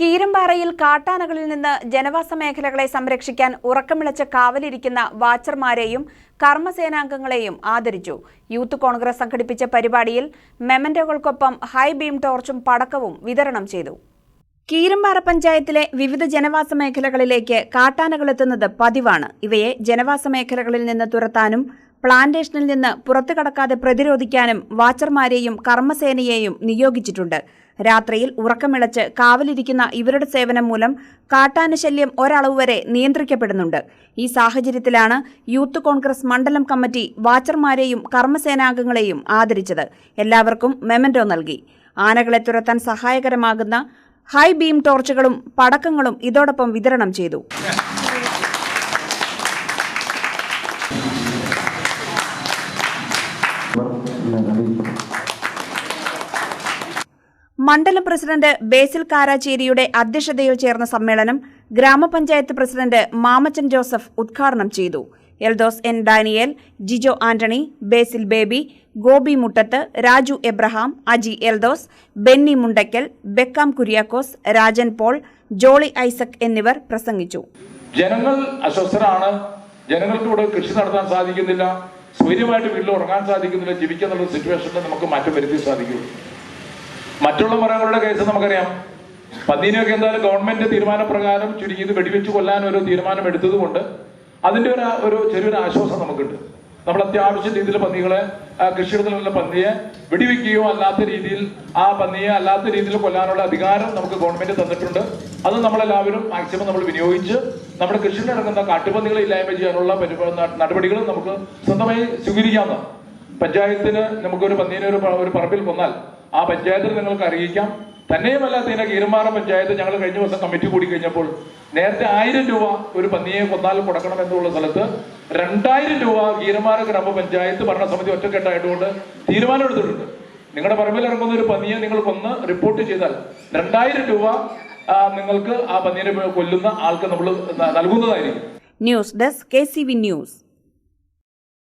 കീരമ്പാറയിൽ കാട്ടാനകളിൽ നിന്ന് ജനവാസ മേഖലകളെ സംരക്ഷിക്കാൻ ഉറക്കമിളച്ച് കാവലിരിക്കുന്ന വാച്ചർമാരെയും കർമ്മസേനാംഗങ്ങളെയും ആദരിച്ചു. യൂത്ത് കോൺഗ്രസ് സംഘടിപ്പിച്ച പരിപാടിയിൽ മെമന്റോകൾക്കൊപ്പം ഹൈ ബീം ടോർച്ചും പടക്കവും വിതരണം ചെയ്തു. കീരമ്പാറ പഞ്ചായത്തിലെ വിവിധ ജനവാസ മേഖലകളിലേക്ക് കാട്ടാനകളെത്തുന്നത് പതിവാണ്. ഇവയെ ജനവാസ മേഖലകളിൽ നിന്ന് തുരത്താനും പ്ലാന്റേഷനിൽ നിന്ന് പുറത്തു കടക്കാതെ പ്രതിരോധിക്കാനും വാച്ചർമാരെയും കർമ്മസേനയെയും നിയോഗിച്ചിട്ടുണ്ട്. രാത്രിയിൽ ഉറക്കമിളച്ച് കാവലിരിക്കുന്ന ഇവരുടെ സേവനം മൂലം കാട്ടാന ശല്യം ഒരളവ് വരെ നിയന്ത്രിക്കപ്പെടുന്നുണ്ട്. ഈ സാഹചര്യത്തിലാണ് യൂത്ത് കോൺഗ്രസ് മണ്ഡലം കമ്മിറ്റി വാച്ചർമാരെയും കർമ്മസേനാംഗങ്ങളെയും ആദരിച്ചത്. എല്ലാവർക്കും മെമന്റോ നൽകി. ആനകളെ തുരത്താൻ സഹായകരമാകുന്ന ഹൈ ബീം ടോർച്ചുകളും പടക്കങ്ങളും ഇതോടൊപ്പം വിതരണം ചെയ്തു. മണ്ഡലം പ്രസിഡന്റ് ബേസിൽ കാരാച്ചേരിയുടെ അധ്യക്ഷതയിൽ ചേർന്ന സമ്മേളനം ഗ്രാമപഞ്ചായത്ത് പ്രസിഡന്റ് മാമച്ചൻ ജോസഫ് ഉദ്ഘാടനം ചെയ്തു. എൽദോസ് എൻ ഡാനിയേൽ ജിജോ ആന്റണി ബേസിൽ ബേബി ഗോപി മുട്ടത്ത് രാജു എബ്രഹാം അജി എൽദോസ് ബെന്നി മുണ്ടയ്ക്കൽ ബെക്കാം കുര്യാക്കോസ് രാജൻ പോൾ ജോളി ഐസക് എന്നിവർ പ്രസംഗിച്ചു. ജനങ്ങൾ അസ്വസ്ഥരാണ്. ജനങ്ങൾക്ക് ഇവിടെ കൃഷി നടത്താൻ സാധിക്കുന്നില്ല. സ്വൈര്യമായിട്ട് വീട്ടിൽ ഉറങ്ങാൻ സാധിക്കുന്നില്ല. ജീവിക്കാൻ സിറ്റുവേഷനിൽ നമുക്ക് മാറ്റം വരുത്തി സാധിക്കും. മറ്റുള്ള മൃഗങ്ങളുടെ കേസ് നമുക്കറിയാം. പന്നീനെയൊക്കെ എന്തായാലും ഗവൺമെന്റ് തീരുമാനപ്രകാരം ചുരുങ്ങിയത് വെടിവെച്ച് കൊല്ലാൻ ഒരു തീരുമാനം എടുത്തതുകൊണ്ട് അതിന്റെ ഒരു ഒരു ചെറിയൊരു ആശ്വാസം നമുക്കുണ്ട്. നമ്മൾ അത്യാവശ്യ രീതിയിൽ പന്നികളെ കൃഷിയിടത്തിലുള്ള പന്നിയെ വെടിവെക്കുകയോ അല്ലാത്ത രീതിയിൽ ആ പന്നിയെ അല്ലാത്ത രീതിയിൽ കൊല്ലാനുള്ള അധികാരം നമുക്ക് ഗവൺമെന്റ് തന്നിട്ടുണ്ട്. അത് നമ്മളെല്ലാവരും മാക്സിമം നമ്മൾ വിനിയോഗിച്ച് നമ്മുടെ കൃഷി നടക്കുന്ന കാട്ടുപന്നികളെ ഇല്ലായ്മ ചെയ്യാനുള്ള നടപടികൾ നമുക്ക് സ്വന്തമായി സ്വീകരിക്കാവുന്നതാണ്. പഞ്ചായത്തിന് നമുക്കൊരു പന്നീനെ ഒരു പറമ്പിൽ കൊന്നാൽ ആ പഞ്ചായത്തിൽ നിങ്ങൾക്ക് അറിയിക്കാം. തന്നെയുമല്ല ഇതിനെ കീരുമാറ പഞ്ചായത്ത് ഞങ്ങൾ കഴിഞ്ഞ ദിവസം കമ്മിറ്റി കൂടി കഴിഞ്ഞപ്പോൾ നേരത്തെ ആയിരം രൂപ ഒരു പന്നിയെ കൊന്നാൽ കൊടുക്കണം എന്നുള്ള സ്ഥലത്ത് രണ്ടായിരം രൂപ കീരുമാറ ഗ്രാമപഞ്ചായത്ത് ഭരണസമിതി ഒറ്റക്കെട്ടായിട്ടുകൊണ്ട് തീരുമാനം എടുത്തിട്ടുണ്ട്. നിങ്ങളുടെ പറമ്പിൽ ഇറങ്ങുന്ന ഒരു പന്നിയെ നിങ്ങൾ കൊന്ന് റിപ്പോർട്ട് ചെയ്താൽ രണ്ടായിരം രൂപ നിങ്ങൾക്ക് ആ പന്നീനെ കൊല്ലുന്ന ആൾക്ക് നമ്മൾ നൽകുന്നതായിരിക്കും. News desk K news.